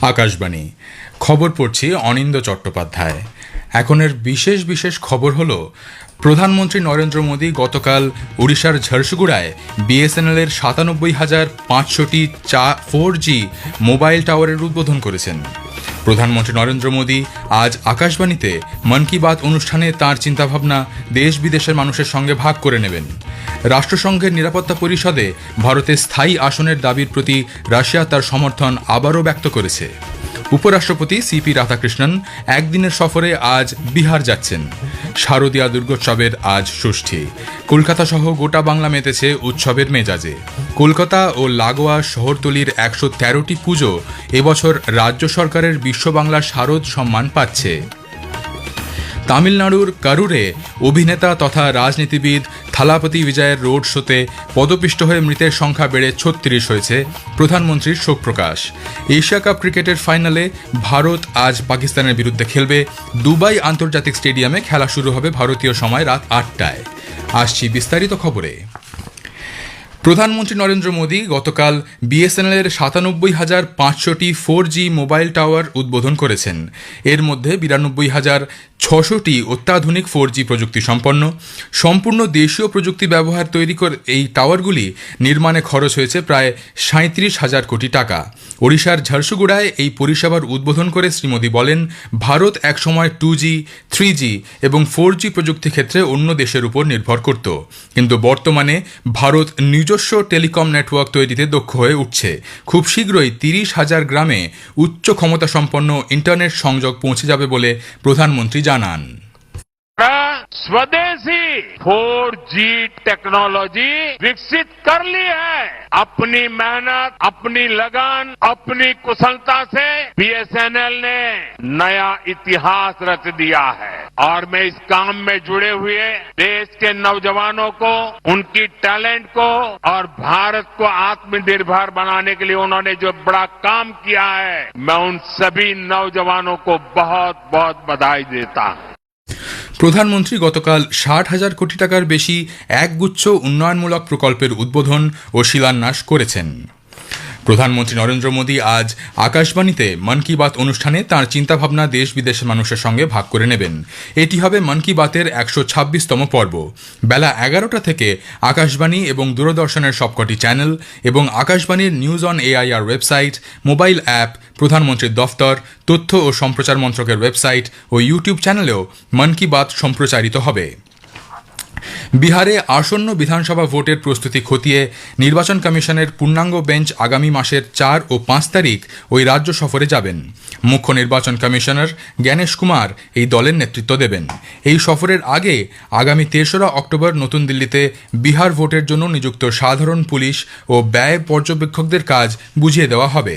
আকাশবাণী। খবর পড়ছি অনিন্দ চট্টোপাধ্যায়। এখনের বিশেষ বিশেষ খবর হলো, প্রধানমন্ত্রী নরেন্দ্র মোদী গতকাল উড়িষ্যার ঝারসুগুড়ায় বিএসএনএলের সাতানব্বই হাজার পাঁচশোটি চা ফোর জি মোবাইল টাওয়ারের উদ্বোধন করেছেন। প্রধানমন্ত্রী নরেন্দ্র মোদী আজ আকাশবাণীতে মন কি বাত অনুষ্ঠানে তাঁর চিন্তাভাবনা দেশ বিদেশের মানুষের সঙ্গে ভাগ করে নেবেন। রাষ্ট্রসংঘের নিরাপত্তা পরিষদে ভারতের স্থায়ী আসনের দাবির প্রতি রাশিয়া তার সমর্থন আবারও ব্যক্ত করেছে। উপরাষ্ট্রপতি সিপি রাধাকৃষ্ণন একদিনের সফরে আজ বিহার যাচ্ছেন। শারদীয়া দুর্গোৎসবের আজ ষষ্ঠী। কলকাতা সহ গোটা বাংলা মেতেছে উৎসবের মেজাজে। কলকাতা ও লাগোয়া শহরতলির একশো তেরোটি পুজো এবছর রাজ্য সরকারের বিশ্ব বাংলা শারদ সম্মান পাচ্ছে। তামিলনাড়ুর কারুরে অভিনেতা তথা রাজনীতিবিদ থালাপতি বিজয়ের রোড শোতে পদপিষ্ট হয়ে মৃতের সংখ্যা বেড়ে ছত্রিশ হয়েছে, প্রধানমন্ত্রীর শোক প্রকাশ এশিয়া কাপ ক্রিকেটের ফাইনালে ভারত আজ পাকিস্তানের বিরুদ্ধে খেলবে। দুবাই আন্তর্জাতিক স্টেডিয়ামে খেলা শুরু হবে ভারতীয় সময় রাত আটটায়। আসছি বিস্তারিত খবরে। প্রধানমন্ত্রী নরেন্দ্র মোদী গতকাল বিএসএনএলের সাতানব্বই হাজার পাঁচশোটি ফোর জি মোবাইল টাওয়ার উদ্বোধন করেছেন। এর মধ্যে বিরানব্বই হাজার ছশোটি অত্যাধুনিক ফোর জি প্রযুক্তি সম্পন্ন, সম্পূর্ণ দেশীয় প্রযুক্তি ব্যবহার তৈরি করে এই টাওয়ারগুলি নির্মাণে খরচ হয়েছে প্রায় সাঁত্রিশ হাজার কোটি টাকা। ওড়িশার ঝারসুগুড়ায় এই পরিষেবার উদ্বোধন করে শ্রী মোদী বলেন, ভারত একসময় টু জি, থ্রি জি এবং ফোর জি প্রযুক্তি ক্ষেত্রে অন্য দেশের উপর নির্ভর করত। কিন্তু বর্তমানে ভারত নিজস্ব টেলিকম নেটওয়ার্ক তৈরিতে দক্ষ হয়ে উঠছে। খুব শীঘ্রই তিরিশ হাজার গ্রামে উচ্চ ক্ষমতা সম্পন্ন ইন্টারনেট সংযোগ পৌঁছে যাবে বলে প্রধানমন্ত্রী জানান। स्वदेशी 4G टेक्नोलॉजी विकसित कर ली है। अपनी मेहनत, अपनी लगन, अपनी कुशलता से बीएसएनएल ने नया इतिहास रच दिया है। और मैं इस काम में जुड़े हुए देश के नौजवानों को, उनकी टैलेंट को और भारत को आत्मनिर्भर बनाने के लिए उन्होंने जो बड़ा काम किया है, मैं उन सभी नौजवानों को बहुत बहुत बधाई देता हूँ। প্রধানমন্ত্রী গতকাল ষাট হাজার কোটি টাকার বেশি একগুচ্ছ উন্নয়নমূলক প্রকল্পের উদ্বোধন ও শিলান্যাস করেছেন। প্রধানমন্ত্রী নরেন্দ্র মোদী আজ আকাশবাণীতে মন কি বাত অনুষ্ঠানে তাঁর চিন্তাভাবনা দেশ বিদেশের মানুষের সঙ্গে ভাগ করে নেবেন। এটি হবে মন কি বাতের একশো ছাব্বিশতম পর্ব। বেলা এগারোটা থেকে আকাশবাণী এবং দূরদর্শনের সবকটি চ্যানেল এবং আকাশবাণীর news on AIR website, mobile app, প্রধানমন্ত্রীর দফতর, তথ্য ও সম্প্রচার মন্ত্রকের ওয়েবসাইট ও ইউটিউব চ্যানেলেও মন কি বাত সম্প্রচারিত হবে। বিহারে আসন্ন বিধানসভা ভোটের প্রস্তুতি খতিয়ে নির্বাচন কমিশনের পূর্ণাঙ্গ বেঞ্চ আগামী মাসের চার ও পাঁচ তারিখ ওই রাজ্য সফরে যাবেন। মুখ্য নির্বাচন কমিশনার জ্ঞানেশ কুমার এই দলের নেতৃত্ব দেবেন। এই সফরের আগে আগামী তেসরা অক্টোবর নতুন দিল্লিতে বিহার ভোটের জন্য নিযুক্ত সাধারণ পুলিশ ও ব্যয় পর্যবেক্ষকদের কাজ বুঝিয়ে দেওয়া হবে।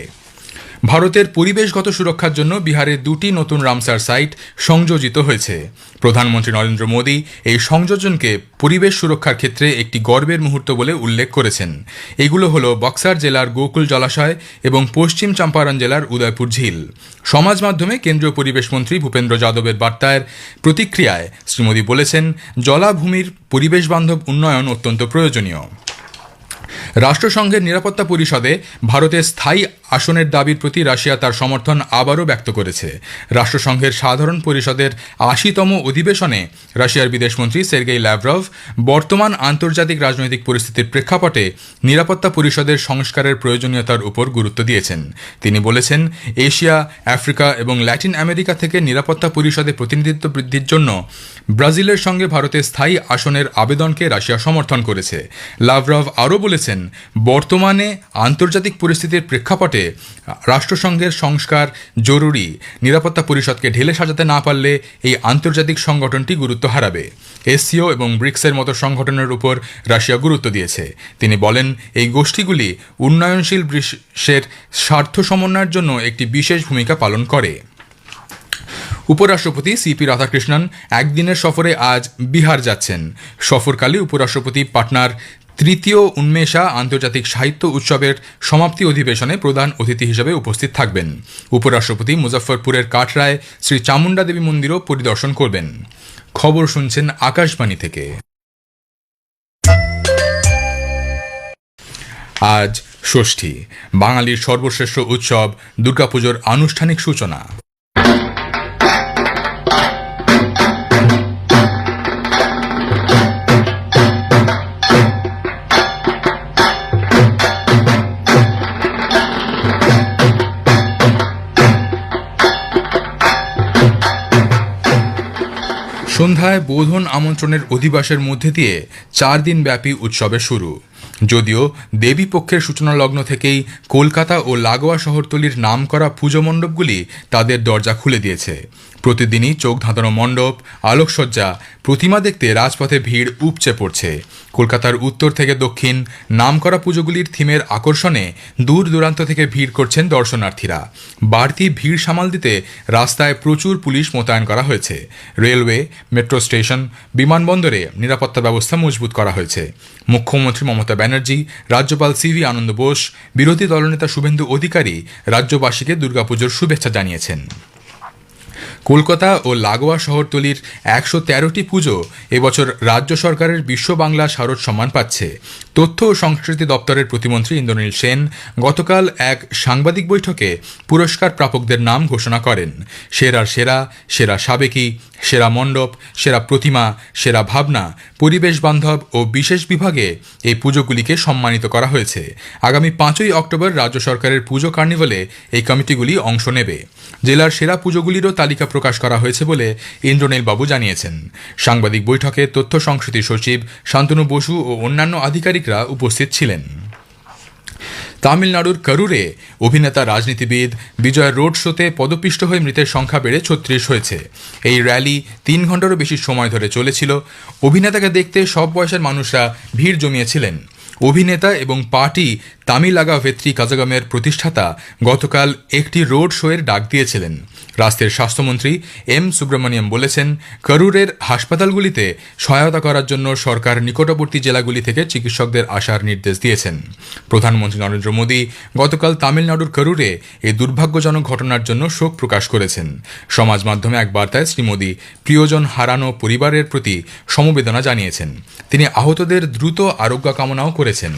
ভারতের পরিবেশগত সুরক্ষার জন্য বিহারে দুটি নতুন রামসার সাইট সংযোজিত হয়েছে। প্রধানমন্ত্রী নরেন্দ্র মোদী এই সংযোজনকে পরিবেশ সুরক্ষার ক্ষেত্রে একটি গর্বের মুহূর্ত বলে উল্লেখ করেছেন। এগুলো হলো বক্সার জেলার গোকুল জলাশয় এবং পশ্চিম চম্পারণ জেলার উদয়পুর ঝিল। সমাজ মাধ্যমে কেন্দ্রীয় পরিবেশ মন্ত্রী ভূপেন্দ্র যাদবের বার্তায় প্রতিক্রিয়ায় শ্রী মোদী বলেছেন, জলাভূমির পরিবেশ বান্ধব উন্নয়ন অত্যন্ত প্রয়োজনীয়। রাষ্ট্রসংঘের নিরাপত্তা পরিষদে ভারতের স্থায়ী আসনের দাবির প্রতি রাশিয়া তার সমর্থন আবারও ব্যক্ত করেছে। রাষ্ট্রসংঘের সাধারণ পরিষদের আশিতম অধিবেশনে রাশিয়ার বিদেশমন্ত্রী সের্গেই ল্যাভরভ বর্তমান আন্তর্জাতিক রাজনৈতিক পরিস্থিতির প্রেক্ষাপটে নিরাপত্তা পরিষদের সংস্কারের প্রয়োজনীয়তার উপর গুরুত্ব দিয়েছেন। তিনি বলেছেন, এশিয়া, আফ্রিকা এবং ল্যাটিন আমেরিকা থেকে নিরাপত্তা পরিষদে প্রতিনিধিত্ব বৃদ্ধির জন্য ব্রাজিলের সঙ্গে ভারতের স্থায়ী আসনের আবেদনকে রাশিয়া সমর্থন করেছে। লাভরভ আরও বলেছেন, বর্তমানে আন্তর্জাতিক পরিস্থিতির প্রেক্ষাপটে রাষ্ট্রসংঘের সংস্কার জরুরি। নিরাপত্তা পরিষদকে ঢেলে সাজাতে না পারলে এই আন্তর্জাতিক সংগঠনটি গুরুত্ব হারাবে। এসসিও এবং ব্রিক্সের মতো সংগঠনের উপর রাশিয়া গুরুত্ব দিয়েছে। তিনি বলেন, এই গোষ্ঠীগুলি উন্নয়নশীল বিশ্বের স্বার্থ সমন্বয়ের জন্য একটি বিশেষ ভূমিকা পালন করে। উপরাষ্ট্রপতি সিপি রাধাকৃষ্ণন একদিনের সফরে আজ বিহার যাচ্ছেন। সফরকালে উপরাষ্ট্রপতি পাটনার তৃতীয় উন্মেষা আন্তর্জাতিক সাহিত্য উৎসবের সমাপ্তি অধিবেশনে প্রধান অতিথি হিসেবে উপস্থিত থাকবেন। উপরাষ্ট্রপতি মুজফ্ফরপুরের কাটরায় শ্রী চামুন্ডা দেবী মন্দিরও পরিদর্শন করবেন। খবর শুনছেন আকাশবাণী থেকে। আজ ষষ্ঠী, বাঙালির সর্বশ্রেষ্ঠ উৎসব দুর্গাপুজোর আনুষ্ঠানিক সূচনা। সন্ধ্যায় বোধন আমন্ত্রণের অধিবাসের মধ্যে দিয়ে চার দিন ব্যাপী উৎসবের শুরু। যদিও দেবী পক্ষের সূচনা লগ্ন থেকেই কলকাতা ও লাগোয়া শহরতলির নাম করা পুজো মণ্ডপগুলি তাদের দরজা খুলে দিয়েছে। প্রতিদিনই চোখ ধাঁধানো মণ্ডপ, আলোকসজ্জা, প্রতিমা দেখতে রাজপথে ভিড় উপচে পড়ছে। কলকাতার উত্তর থেকে দক্ষিণ নামকরা পুজোগুলির থিমের আকর্ষণে দূর দূরান্ত থেকে ভিড় করছেন দর্শনার্থীরা। বাড়তি ভিড় সামাল দিতে রাস্তায় প্রচুর পুলিশ মোতায়েন করা হয়েছে। রেলওয়ে, মেট্রো স্টেশন, বিমানবন্দরে নিরাপত্তা ব্যবস্থা মজবুত করা হয়েছে। মুখ্যমন্ত্রী মমতা ব্যানার্জি, রাজ্যপাল সিভি আনন্দ বোস, বিরোধী দলনেতা শুভেন্দু অধিকারী রাজ্যবাসীকে দুর্গাপুজোর শুভেচ্ছা জানিয়েছেন। কলকাতা ও লাগোয়া শহরতলির একশো তেরোটি পুজো এবছর রাজ্য সরকারের বিশ্ব বাংলা শারদ সম্মান পাচ্ছে। তথ্য ও সংস্কৃতি দপ্তরের প্রতিমন্ত্রী ইন্দ্রনীল সেন গতকাল এক সাংবাদিক বৈঠকে পুরস্কার প্রাপকদের নাম ঘোষণা করেন। সেরার সেরা সেরা সাবেকি, সেরা মণ্ডপ, সেরা প্রতিমা, সেরা ভাবনা, পরিবেশ বান্ধব ও বিশেষ বিভাগে এই পুজোগুলিকে সম্মানিত করা হয়েছে। আগামী পাঁচই অক্টোবর রাজ্য সরকারের পুজো কার্নিভালে এই কমিটিগুলি অংশ নেবে। জেলার সেরা পুজোগুলিরও তালিকা প্রকাশ করা হয়েছে বলে ইন্দ্রনীল বাবু জানিয়েছেন। সাংবাদিক বৈঠকে তথ্য সংস্কৃতি সচিব শান্তনু বসু ও অন্যান্য আধিকারিকরা উপস্থিত ছিলেন। তামিলনাড়ুর করুরে অভিনেতা রাজনীতিবিদ বিজয় রোড শোতে পদপিষ্ট হয়ে মৃতের সংখ্যা বেড়ে ছত্রিশ হয়েছে। এই র্যালি তিন ঘন্টারও বেশি সময় ধরে চলেছিল। অভিনেতাকে দেখতে সব বয়সের মানুষরা ভিড় জমিয়েছিলেন। অভিনেতা এবং পার্টি তামিলাগা ভেত্রী কাজাগামের প্রতিষ্ঠাতা গতকাল একটি রোড শোয়ের ডাক দিয়েছিলেন। রাষ্ট্রের স্বাস্থ্যমন্ত্রী এম. সুব্রমণিয়াম বলেছেন, করুরের হাসপাতালগুলিতে সহায়তা করার জন্য সরকার নিকটবর্তী জেলাগুলি থেকে চিকিৎসকদের আসার নির্দেশ দিয়েছেন। প্রধানমন্ত্রী নরেন্দ্র মোদী গতকাল তামিলনাড়ুর করুরে এই দুর্ভাগ্যজনক ঘটনার জন্য শোক প্রকাশ করেছেন। সমাজ মাধ্যমে এক বার্তায় শ্রী মোদী প্রিয়জন হারানো পরিবারের প্রতি সমবেদনা জানিয়েছেন। তিনি আহতদের দ্রুত আরোগ্য কামনাও করেছেন।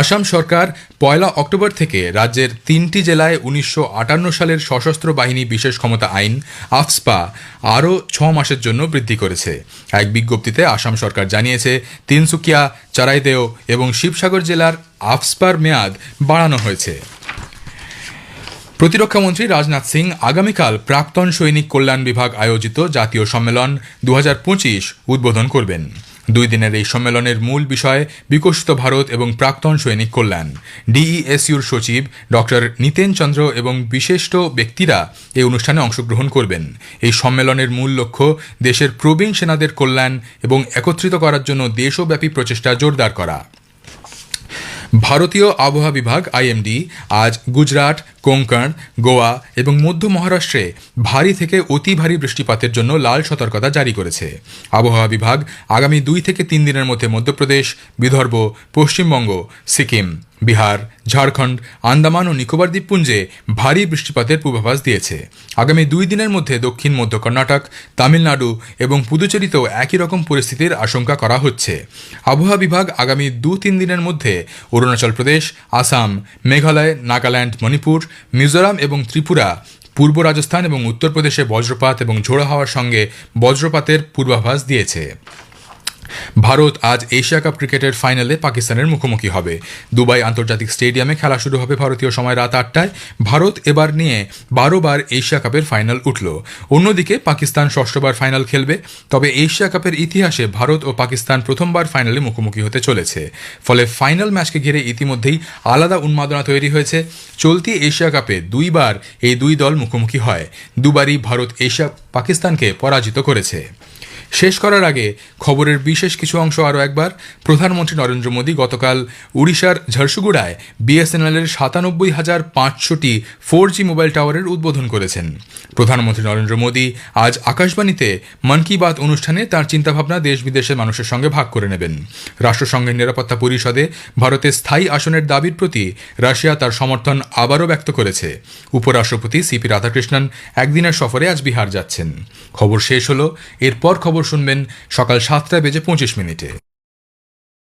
আসাম সরকার পয়লা অক্টোবর থেকে রাজ্যের তিনটি জেলায় উনিশশো আটান্ন সালের সশস্ত্র বাহিনী বিশেষ ক্ষমতা আইন, আফস্পা, আরও ছ মাসের জন্য বৃদ্ধি করেছে। এক বিজ্ঞপ্তিতে আসাম সরকার জানিয়েছে, তিনসুকিয়া, চারাইদেও এবং শিবসাগর জেলার আফসপার মেয়াদ বাড়ানো হয়েছে। প্রতিরক্ষামন্ত্রী রাজনাথ সিং আগামীকাল প্রাক্তন সৈনিক কল্যাণ বিভাগ আয়োজিত জাতীয় সম্মেলন দু হাজার পঁচিশ উদ্বোধন করবেন। দুই দিনের এই সম্মেলনের মূল বিষয় বিকশিত ভারত এবং প্রাক্তন সৈনিক কল্যাণ। ডিইএসইউর সচিব ডক্টর নিতেন চন্দ্র এবং বিশিষ্ট ব্যক্তিরা এই অনুষ্ঠানে অংশগ্রহণ করবেন। এই সম্মেলনের মূল লক্ষ্য দেশের প্রবীণ সেনাদের কল্যাণ এবং একত্রিত করার জন্য দেশব্যাপী প্রচেষ্টা জোরদার করা। ভারতীয় আবহাওয়া বিভাগ, আইএমডি, আজ গুজরাট কোঙ্কণ গোয়া এবং মধ্য মহারাষ্ট্রে ভারী থেকে অতি ভারী বৃষ্টিপাতের জন্য লাল সতর্কতা জারি করেছে। আবহাওয়া বিভাগ আগামী দুই থেকে তিন দিনের মধ্যে মধ্যপ্রদেশ, বিদর্ভ, পশ্চিমবঙ্গ, সিকিম, বিহার, ঝাড়খণ্ড, আন্দামান ও নিকোবর দ্বীপপুঞ্জে ভারী বৃষ্টিপাতের পূর্বাভাস দিয়েছে। আগামী দুই দিনের মধ্যে দক্ষিণ, মধ্য কর্ণাটক, তামিলনাড়ু এবং পুদুচেরিতেও একই রকম পরিস্থিতির আশঙ্কা করা হচ্ছে। আবহাওয়া বিভাগ আগামী দু তিন দিনের মধ্যে অরুণাচল প্রদেশ, আসাম, মেঘালয়, নাগাল্যান্ড, মণিপুর মিজোরাম এবং ত্রিপুরা, পূর্ব রাজস্থান এবং উত্তরপ্রদেশে বজ্রপাত এবং ঝোড়ো হাওয়ার সঙ্গে বজ্রপাতের পূর্বাভাস দিয়েছে। ভারত আজ এশিয়া কাপ ক্রিকেটের ফাইনালে পাকিস্তানের মুখোমুখি হবে। দুবাই আন্তর্জাতিক স্টেডিয়ামে খেলা শুরু হবে ভারতীয় সময় রাত আটটায়। ভারত এবার নিয়ে বারো বার এশিয়া কাপের ফাইনাল উঠল। অন্যদিকে পাকিস্তান ষষ্ঠবার ফাইনাল খেলবে। তবে এশিয়া কাপের ইতিহাসে ভারত ও পাকিস্তান প্রথমবার ফাইনালে মুখোমুখি হতে চলেছে। ফলে ফাইনাল ম্যাচকে ঘিরে ইতিমধ্যেই আলাদা উন্মাদনা তৈরি হয়েছে। চলতি এশিয়া কাপে দুইবার এই দুই দল মুখোমুখি হয়। দুবারই ভারত এশিয়া পাকিস্তানকে পরাজিত করেছে। শেষ করার আগে খবরের বিশেষ কিছু অংশ আরও একবার। প্রধানমন্ত্রী নরেন্দ্র মোদী গতকাল উড়িষ্যার ঝারসুগুড়ায় বিএসএনএলের সাতানব্বই হাজার পাঁচশোটি ফোর জি মোবাইল টাওয়ারের উদ্বোধন করেছেন। প্রধানমন্ত্রী নরেন্দ্র মোদী আজ আকাশবাণীতে মন কি বাত অনুষ্ঠানে তার চিন্তাভাবনা দেশ বিদেশের মানুষের সঙ্গে ভাগ করে নেবেন। রাষ্ট্রসংঘের নিরাপত্তা পরিষদে ভারতের স্থায়ী আসনের দাবির প্রতি রাশিয়া তার সমর্থন আবারও ব্যক্ত করেছে। উপরাষ্ট্রপতি সিপি রাধাকৃষ্ণন একদিনের সফরে আজ বিহার যাচ্ছেন। খবর শেষ হলো, এরপর খবর শুনবেন সকাল সাতটা বেজে পঁচিশ মিনিটে।